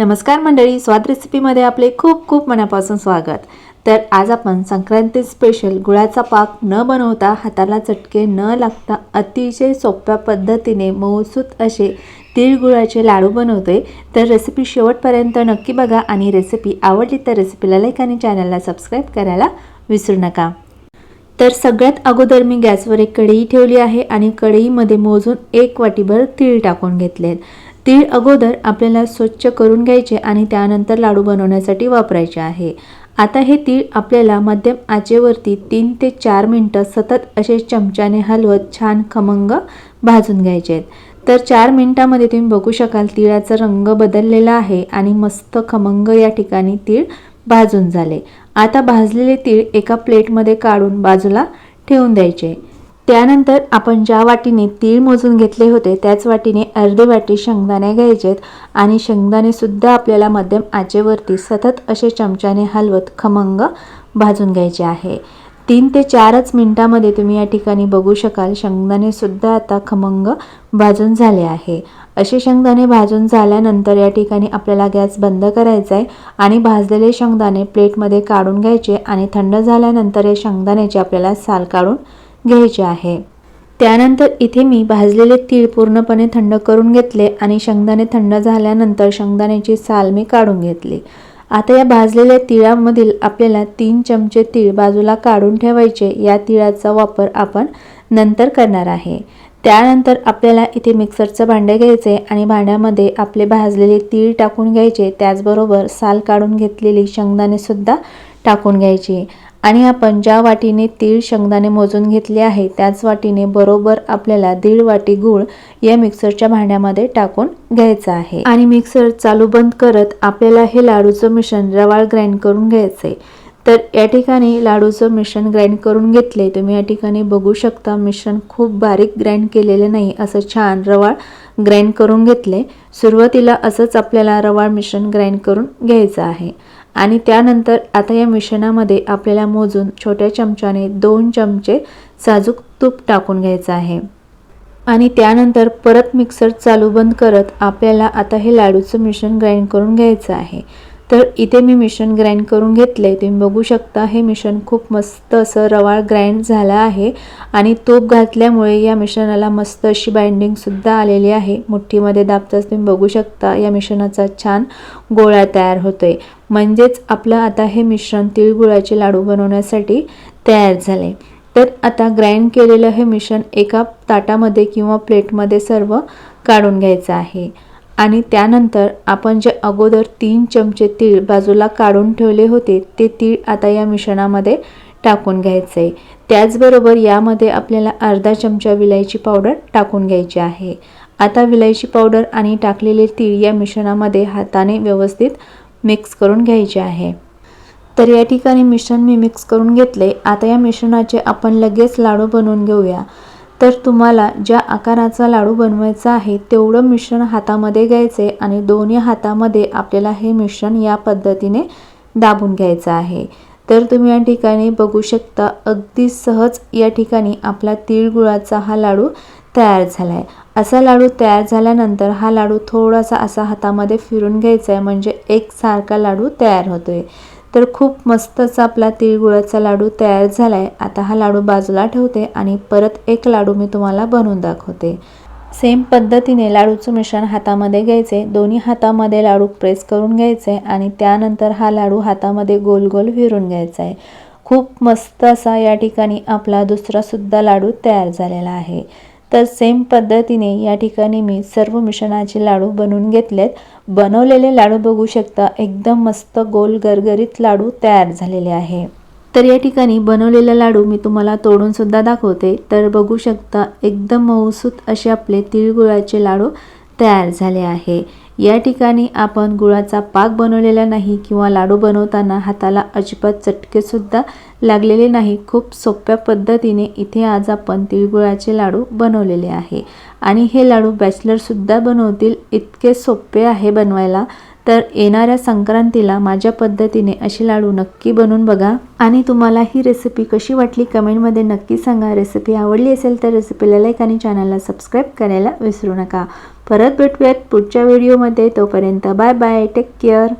नमस्कार मंडळी स्वाद रेसिपीमध्ये आपले खूप खूप मनापासून स्वागत. तर आज आपण संक्रांती स्पेशल गुळाचा पाक न बनवता हाताला चटके न लागता अतिशय सोप्या पद्धतीने मऊसूत असे तिळगुळाचे लाडू बनवते तर रेसिपी शेवटपर्यंत नक्की बघा आणि रेसिपी आवडली तर रेसिपीला लाईक आणि चॅनलला सबस्क्राईब करायला विसरू नका. तर सगळ्यात अगोदर मी गॅसवर एक कढई ठेवली आहे आणि कढईमध्ये मोजून एक वाटीभर तीळ टाकून घेतलेत. तीळ अगोदर आपल्याला स्वच्छ करून घ्यायचे आणि त्यानंतर लाडू बनवण्यासाठी वापरायचे आहे. आता हे तीळ आपल्याला मध्यम आचेवरती तीन ते चार मिनटं सतत असे चमच्याने हलवत छान खमंग भाजून घ्यायचे आहेत. तर चार मिनटामध्ये तुम्ही बघू शकाल तिळाचा रंग बदललेला आहे आणि मस्त खमंग या ठिकाणी तीळ भाजून झाले. आता भाजलेले तीळ एका प्लेटमध्ये काढून बाजूला ठेवून द्यायचे. त्यानंतर आपण ज्या वाटीने तीळ मोजून घेतले होते त्याच वाटीने अर्धे वाटी शेंगदाणे घ्यायचेत आणि शेंगदाणे सुद्धा आपल्याला मध्यम आचेवरती सतत असे चमच्याने हलवत खमंग भाजून घ्यायचे आहे. तीन ते चारच मिनिटामध्ये तुम्ही या ठिकाणी बघू शकाल शेंगदाणे सुद्धा आता खमंग भाजून झाले आहे. असे शेंगदाणे भाजून झाल्यानंतर या ठिकाणी आपल्याला गॅस बंद करायचा आहे आणि भाजलेले शेंगदाणे प्लेटमध्ये काढून घ्यायचे आणि थंड झाल्यानंतर या शेंगदाण्याचे आपल्याला साल काढून घ्यायचे आहे. त्यानंतर इथे मी भाजलेले तीळ पूर्णपणे थंड करून घेतले आणि शेंगदाणे थंड झाल्यानंतर शेंगदाण्याची साल मी काढून घेतली. आता या भाजलेल्या तिळामधील आपल्याला तीन चमचे तीळ बाजूला काढून ठेवायचे. या तिळाचा वापर आपण नंतर करणार आहे. त्यानंतर आपल्याला इथे मिक्सरचं भांडे घ्यायचे आणि भांड्यामध्ये आपले भाजलेले तीळ टाकून घ्यायचे. त्याचबरोबर साल काढून घेतलेली शेंगदाणेसुद्धा टाकून घ्यायची. आणि आपण ज्या वाटीने तीळ शेंगदाणे मोजून घेतले आहे त्याच वाटीने बरोबर आपल्याला दीड वाटी गूळ या मिक्सरच्या भांड्यामध्ये टाकून घ्यायचं आहे. आणि मिक्सर चालू बंद करत आपल्याला हे लाडूचं मिश्रण रवाळ ग्राइंड करून घ्यायचं आहे तर या ठिकाणी लाडूचं मिश्रण ग्राइंड करून घेतले तुम्ही या ठिकाणी बघू शकता मिश्रण खूप बारीक ग्राइंड केलेले नाही असं छान रवाळ ग्राइंड करून घेतले सुरुवातीला असंच आपल्याला रवाळ मिश्रण ग्राइंड करून घ्यायचं आहे. आणि त्यानंतर आता या मिश्रणामध्ये आपल्याला मोजून छोट्या चमच्याने दोन चमचे साजूक तूप टाकून घ्यायचं आहे. आणि त्यानंतर परत मिक्सर चालू बंद करत आपल्याला आता हे लाडूचं मिश्रण ग्राइंड करून घ्यायचं आहे. तर इथे मी मिश्रण ग्राइंड करून घेतले. तुम्ही बघू शकता हे मिश्रण खूप मस्त असं रवाळ ग्राइंड झालं आहे आणि तूप घातल्यामुळे या मिश्रणाला मस्त अशी बाइंडिंगसुद्धा आलेली आहे. मुठ्ठीमध्ये दाबताच तुम्ही बघू शकता या मिश्रणाचा छान गोळा तयार होतो आहे म्हणजेच आपलं आता हे मिश्रण तिळगुळाचे लाडू बनवण्यासाठी तयार झाले. तर आता ग्राइंड केलेलं हे मिश्रण एका ताटामध्ये किंवा प्लेटमध्ये सर्व काढून घ्यायचं आहे. आणि त्यानंतर आपण जे अगोदर तीन चमचे तीळ बाजूला काढून ठेवले होते ते तीळ आता या मिश्रणामध्ये टाकून घ्यायचं आहे त्याचबरोबर यामध्ये आपल्याला अर्धा चमचा विलायची पावडर टाकून घ्यायची आहे. आता विलायची पावडर आणि टाकलेले तीळ या मिश्रणामध्ये हाताने व्यवस्थित मिक्स करून घ्यायचे आहे. तर या ठिकाणी मिश्रण मी मिक्स करून घेतले आता या मिश्रणाचे आपण लगेच लाडू बनवून घेऊया. तर तुम्हाला ज्या आकाराचा लाडू बनवायचा आहे तेवढं मिश्रण हातामध्ये घ्यायचे आणि दोन्ही हातामध्ये आपल्याला हे मिश्रण या पद्धतीने दाबून घ्यायचं आहे. तर तुम्ही या ठिकाणी बघू शकता अगदी सहज या ठिकाणी आपला तिळगुळाचा हा लाडू तयार झाला आहे असा लाडू तयार झाल्यानंतर हा लाडू थोडासा असा हातामध्ये फिरून घ्यायचा आहे म्हणजे एकसारखा लाडू तयार होतो आहे तर खूप मस्त असा आपला तिळगुळाचा लाडू तयार झाला आहे आता हा लाडू बाजूला ठेवते आणि परत एक लाडू मी तुम्हाला बनवून दाखवते. सेम पद्धतीने लाडूचं मिश्रण हातामध्ये घ्यायचे. दोन्ही हातामध्ये लाडू प्रेस करून घ्यायचे आणि त्यानंतर हा लाडू हातामध्ये गोल गोल फिरून घ्यायचा आहे. खूप मस्त असा या ठिकाणी आपला दुसरासुद्धा लाडू तयार झालेला आहे. तर सेम पद्धतीने या ठिकाणी मी सर्व मिश्रणाचे लाडू बनवून घेतलेत. बनवलेले लाडू बघू शकता. एकदम मस्त गोल गरगरीत लाडू तयार झालेले आहे. तर या ठिकाणी बनवलेला लाडू मी तुम्हाला तोडून सुद्धा दाखवते. तर बघू शकता एकदम मऊसूत असे आपले तिळगुळाचे लाडू तयार झाले आहे. या ठिकाणी आपण गुळाचा पाक बनवलेला नाही किंवा लाडू बनवताना हाताला अजिबात चटकेसुद्धा लागलेले नाही. खूप सोप्या पद्धतीने इथे आज आपण तिळगुळाचे लाडू बनवलेले आहे. आणि हे लाडू बॅचलरसुद्धा बनवतील. इतके सोपे आहे बनवायला. तर येणाऱ्या संक्रांतीला माझ्या पद्धतीने अशी लाडू नक्की बनवून बघा. आणि तुम्हाला ही रेसिपी कशी वाटली कमेंटमध्ये नक्की सांगा. रेसिपी आवडली असेल तर रेसिपीला लाईक आणि चॅनलला सबस्क्राईब करायला विसरू नका. परत भेटूयात पुढच्या व्हिडिओमध्ये तोपर्यंत बाय बाय टेक केअर